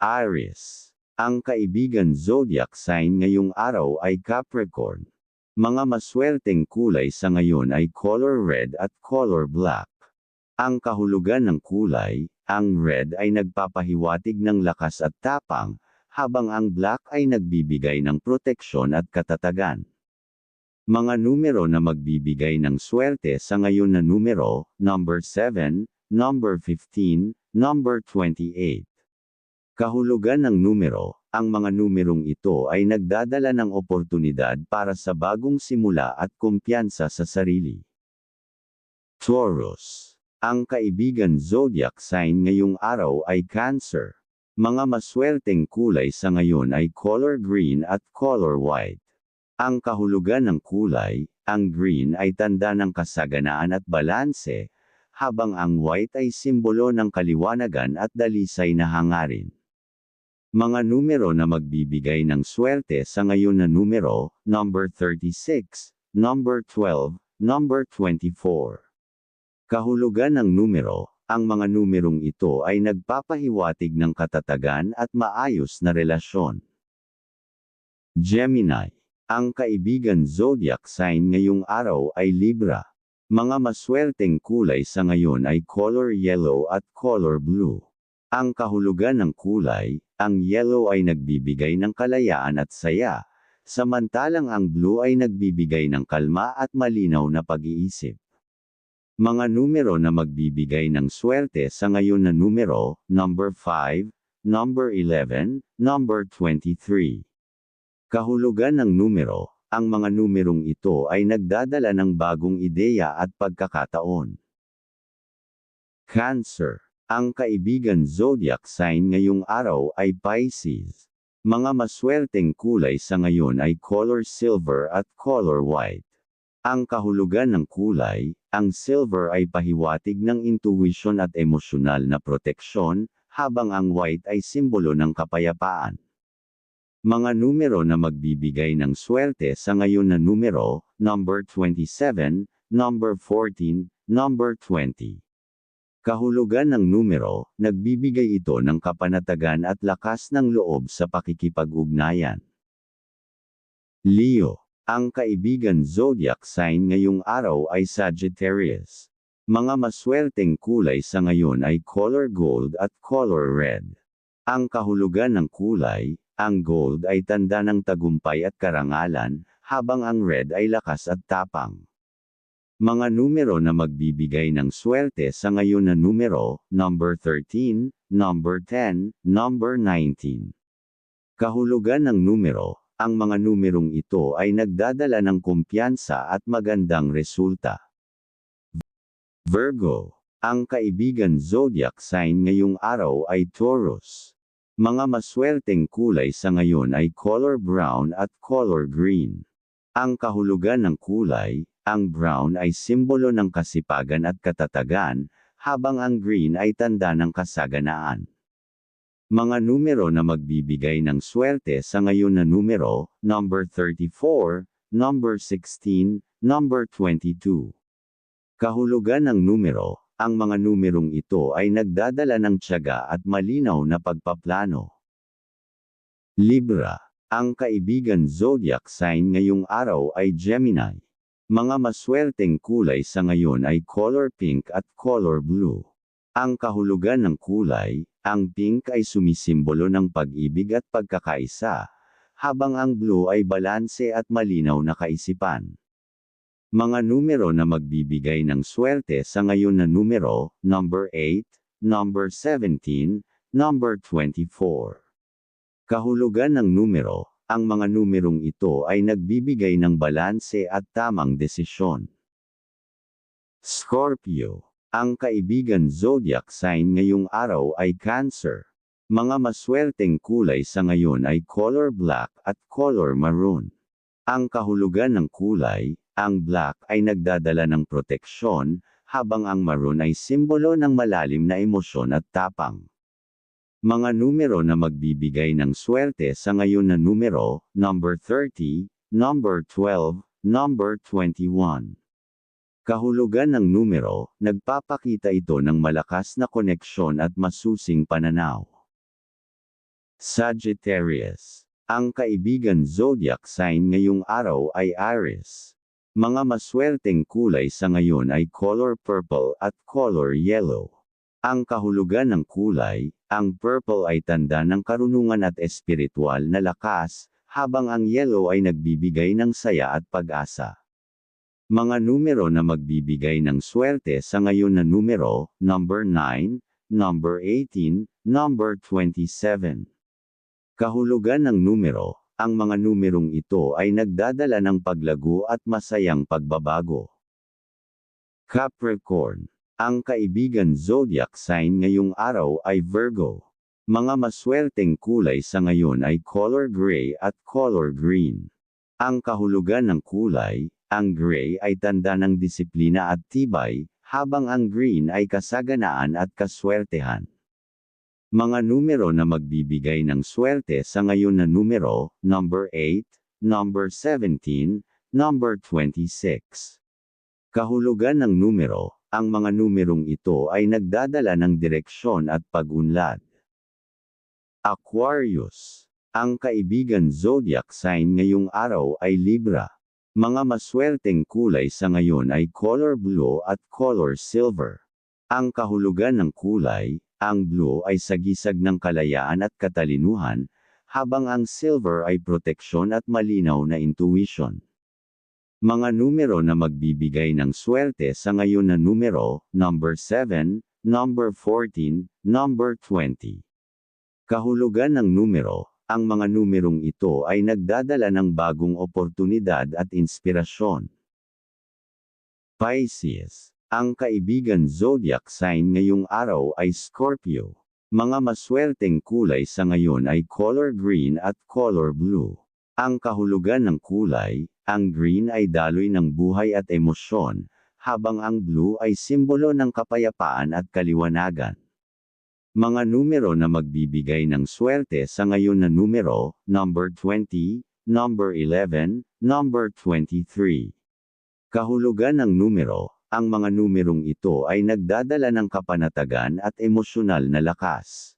Aries. Ang kaibigan zodiac sign ngayong araw ay Capricorn. Mga maswerteng kulay sa ngayon ay color red at color black. Ang kahulugan ng kulay, ang red ay nagpapahiwatig ng lakas at tapang, habang ang black ay nagbibigay ng proteksyon at katatagan. Mga numero na magbibigay ng swerte sa ngayon na numero, number 7, number 15, number 28. Kahulugan ng numero, ang mga numerong ito ay nagdadala ng oportunidad para sa bagong simula at kumpiyansa sa sarili. Taurus. Ang kaibigan zodiac sign ngayong araw ay Cancer. Mga maswerteng kulay sa ngayon ay color green at color white. Ang kahulugan ng kulay, ang green ay tanda ng kasaganaan at balanse, habang ang white ay simbolo ng kaliwanagan at dalisay na hangarin. Mga numero na magbibigay ng swerte sa ngayon na numero, number 36, number 12, number 24. Kahulugan ng numero, ang mga numerong ito ay nagpapahiwatig ng katatagan at maayos na relasyon. Gemini ang kaibigan zodiac sign ngayong araw ay Libra. Mga maswerteng kulay sa ngayon ay color yellow at color blue. Ang kahulugan ng kulay, ang yellow ay nagbibigay ng kalayaan at saya, samantalang ang blue ay nagbibigay ng kalma at malinaw na pag-iisip. Mga numero na magbibigay ng swerte sa ngayon na numero, number 5, number 11, number 23. Kahulugan ng numero, ang mga numerong ito ay nagdadala ng bagong ideya at pagkakataon. Cancer. Ang kaibigan zodiac sign ngayong araw ay Pisces. Mga maswerteng kulay sa ngayon ay color silver at color white. Ang kahulugan ng kulay, ang silver ay pahiwatig ng intuition at emosyonal na proteksyon, habang ang white ay simbolo ng kapayapaan. Mga numero na magbibigay ng swerte sa ngayon na numero, number 27, number 14, number 20. Kahulugan ng numero, nagbibigay ito ng kapanatagan at lakas ng loob sa pakikipag-ugnayan. Leo, ang kaibigan zodiac sign ngayong araw ay Sagittarius. Mga maswerteng kulay sa ngayon ay color gold at color red. Ang kahulugan ng kulay, ang gold ay tanda ng tagumpay at karangalan, habang ang red ay lakas at tapang. Mga numero na magbibigay ng swerte sa ngayon na numero, number 13, number 10, number 19. Kahulugan ng numero, ang mga numerong ito ay nagdadala ng kumpiyansa at magandang resulta. Virgo, ang kaibigan zodiac sign ngayong araw ay Taurus. Mga maswerteng kulay sa ngayon ay color brown at color green. Ang kahulugan ng kulay, ang brown ay simbolo ng kasipagan at katatagan, habang ang green ay tanda ng kasaganaan. Mga numero na magbibigay ng swerte sa ngayon na numero, number 34, number 16, number 22. Kahulugan ng numero, ang mga numerong ito ay nagdadala ng tiyaga at malinaw na pagpaplano. Libra. Ang kaibigan zodiac sign ngayong araw ay Gemini. Mga maswerteng kulay sa ngayon ay color pink at color blue. Ang kahulugan ng kulay, ang pink ay sumisimbolo ng pag-ibig at pagkakaisa, habang ang blue ay balanse at malinaw na kaisipan. Mga numero na magbibigay ng swerte sa ngayon na numero, number 8, number 17, number 24. Kahulugan ng numero, ang mga numerong ito ay nagbibigay ng balanse at tamang desisyon. Scorpio. Ang kaibigan zodiac sign ngayong araw ay Cancer. Mga maswerteng kulay sa ngayon ay color black at color maroon. Ang kahulugan ng kulay, ang black ay nagdadala ng proteksyon, habang ang maroon ay simbolo ng malalim na emosyon at tapang. Mga numero na magbibigay ng swerte sa ngayon na numero, number 30, number 12, number 21. Kahulugan ng numero, nagpapakita ito ng malakas na koneksyon at masusing pananaw. Sagittarius. Ang kaibigan zodiac sign ngayong araw ay Aries. Mga maswerteng kulay sa ngayon ay color purple at color yellow. Ang kahulugan ng kulay, ang purple ay tanda ng karunungan at espiritual na lakas, habang ang yellow ay nagbibigay ng saya at pag-asa. Mga numero na magbibigay ng swerte sa ngayon na numero, number 9, number 18, number 27. Kahulugan ng numero, ang mga numerong ito ay nagdadala ng paglago at masayang pagbabago. Capricorn. Ang kaibigan zodiac sign ngayong araw ay Virgo. Mga maswerteng kulay sa ngayon ay color gray at color green. Ang kahulugan ng kulay, ang gray ay tanda ng disiplina at tibay, habang ang green ay kasaganaan at kaswertehan. Mga numero na magbibigay ng swerte sa ngayon na numero, number 8, number 17, number 26. Kahulugan ng numero, ang mga numerong ito ay nagdadala ng direksyon at pag-unlad. Aquarius. Ang kaibigan zodiac sign ngayong araw ay Libra. Mga maswerteng kulay sa ngayon ay color blue at color silver. Ang kahulugan ng kulay, ang blue ay sagisag ng kalayaan at katalinuhan, habang ang silver ay proteksyon at malinaw na intuition. Mga numero na magbibigay ng swerte sa ngayon na numero, number 7, number 14, number 20. Kahulugan ng numero, ang mga numerong ito ay nagdadala ng bagong oportunidad at inspirasyon. Pisces. Ang kaibigan zodiac sign ngayong araw ay Scorpio. Mga maswerteng kulay sa ngayon ay color green at color blue. Ang kahulugan ng kulay, ang green ay daloy ng buhay at emosyon, habang ang blue ay simbolo ng kapayapaan at kaliwanagan. Mga numero na magbibigay ng swerte sa ngayon na numero, number 20, number 11, number 23. Kahulugan ng numero, ang mga numerong ito ay nagdadala ng kapanatagan at emosyonal na lakas.